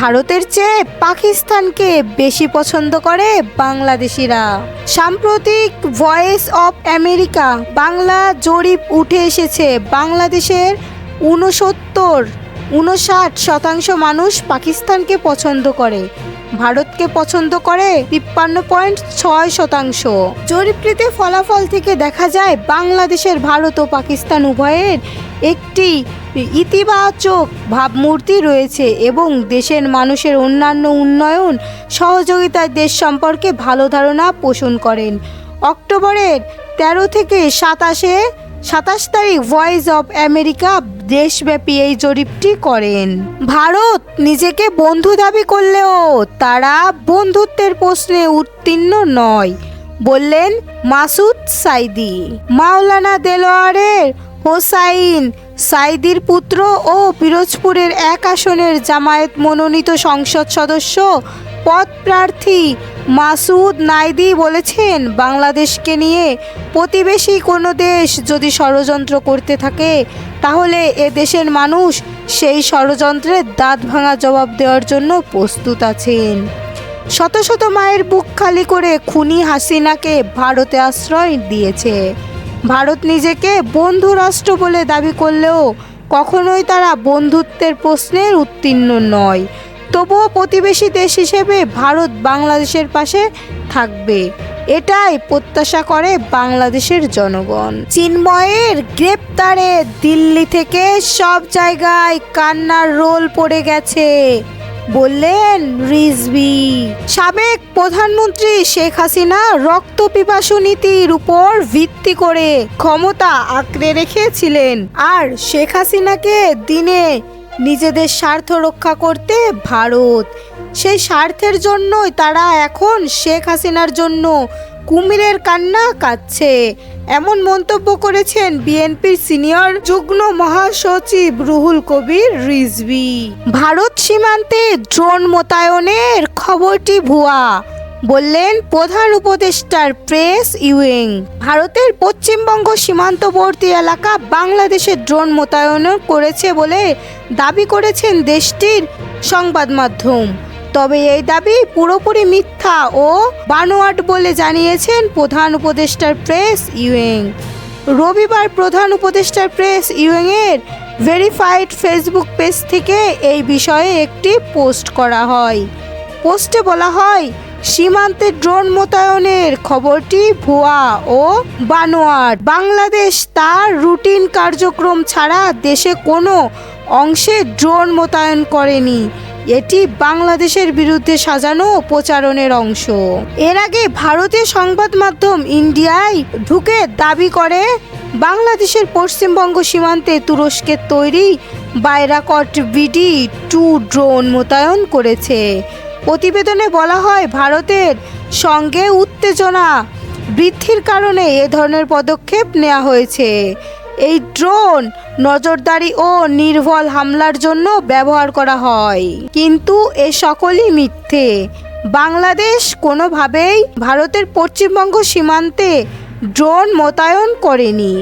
ভারতের চেয়ে পাকিস্তানকে বেশি পছন্দ করে বাংলাদেশিরা। সাম্প্রতিক ভয়েস অফ আমেরিকা বাংলা জরিপ উঠে এসেছে, বাংলাদেশের ঊনসত্তর উনষাট শতাংশ মানুষ পাকিস্তানকে পছন্দ করে। ভারতকে পছন্দ করে তিপ্পান্ন পয়েন্ট ছয় শতাংশ। জরিপটিতে ফলাফল থেকে দেখা যায়, বাংলাদেশের ভারত ও পাকিস্তান উভয়ের একটি ইতিবাচক ভাবমূর্তি রয়েছে এবং দেশের মানুষের অন্যান্য উন্নয়ন সহযোগিতায় দেশ সম্পর্কে ভালো ধারণা পোষণ করেন। অক্টোবরের তেরো থেকে সাতাশে সাতাশ তারিখ ভয়েস অব আমেরিকা দেশব্যাপী এই জরিপটি করেন। ভারত নিজেকে বন্ধু দাবি করলেও তারা বন্ধুত্বের প্রশ্নে উত্তীর্ণ নয়, বললেন মাসুদ সাইদি। মাওলানা দেলোয়ারের হোসাইন সাইদির পুত্র ও পিরোজপুরের এক আসনের জামায়াত মনোনীত সংসদ সদস্য, পদ প্রার্থী মাসুদ নাইদি বলেছেন, বাংলাদেশকে নিয়ে প্রতিবেশী কোনো দেশ যদি ষড়যন্ত্র করতে থাকে, তাহলে এ দেশের মানুষ সেই ষড়যন্ত্রের দাঁত ভাঙা জবাব দেওয়ার জন্য প্রস্তুত আছেন। শত শত মায়ের বুক খালি করে খুনি হাসিনাকে ভারতে আশ্রয় দিয়েছে। ভারত নিজেকে বন্ধু রাষ্ট্র বলে দাবি করলেও কখনোই তারা বন্ধুত্বের প্রশ্নের উত্তীর্ণ নয়। তবুও প্রতিবেশী দেশ হিসেবে ভারত বাংলাদেশের পাশে থাকবে। এটাই প্রত্যাশা করে বাংলাদেশের জনগণ। চিন্ময়ের গ্রেপ্তারে দিল্লি থেকে সব জায়গায় কান্নার রোল পড়ে গেছে, বললেন রিজভি। সাবেক প্রধানমন্ত্রী শেখ হাসিনা রক্ত পিপাসু নীতির উপর ভিত্তি করে ক্ষমতা আঁকড়ে রেখেছিলেন, আর শেখ হাসিনাকে দিনে নিজেদের স্বার্থ রক্ষা করতে ভারত। সেই স্বার্থের জন্যই তারা এখন শেখ হাসিনার জন্য কুমিরের কান্না কাচ্ছে এমন মন্তব্য করেছেন বিএনপির সিনিয়র যুগ্ম মহাসচিব রুহুল কবির রিজভি। ভারত সীমান্তে ড্রোন মোতায়নের খবরটি ভুয়া। বললেন, প্রধান উপদেষ্টার প্রেস ইউইং। ভারতের পশ্চিমবঙ্গ সীমান্তবর্তী এলাকা বাংলাদেশে ড্রোন মোতায়েন করেছে বলে দাবি করেছেন দেশটির সংবাদ মাধ্যম। তবে এই দাবি পুরোপুরি মিথ্যা ও বানোয়াট বলে জানিয়েছেন প্রধান উপদেষ্টার প্রেস ইউইং। রবিবার প্রধান উপদেষ্টার প্রেস ইউইং এর ভেরিফাইড ফেসবুক পেজ থেকে এই বিষয়ে একটি পোস্ট করা হয়। পোস্টে বলা হয় সীমান্তে ড্রোন মোতায়নের খবরটি ভুয়া ও বানোয়াট। বাংলাদেশ তার রুটিন কার্যক্রম ছাড়া দেশে কোনো অংশে ড্রোন মোতায়েন করেনি। এটি বাংলাদেশের বিরুদ্ধে সাজানো প্রচারণের অংশ। এর আগে ভারতীয় সংবাদ মাধ্যম ইন্ডিয়ায় ঢুকে দাবি করে, বাংলাদেশের পশ্চিমবঙ্গ সীমান্তে তুরস্কের তৈরি বাইরাকট বিডি টু ড্রোন মোতায়েন করেছে। প্রতিবেদনে বলা হয়, ভারতের সঙ্গে উত্তেজনা বৃদ্ধির কারণে এ ধরনের পদক্ষেপ নেওয়া হয়েছে। এই ড্রোন নজরদারি ও নির্ভল হামলার জন্য ব্যবহার করা হয়। কিন্তু এ সকলই মিথ্যে। বাংলাদেশ কোনোভাবেই ভারতের পশ্চিমবঙ্গ সীমান্তে ড্রোন মোতায়েন করেনি।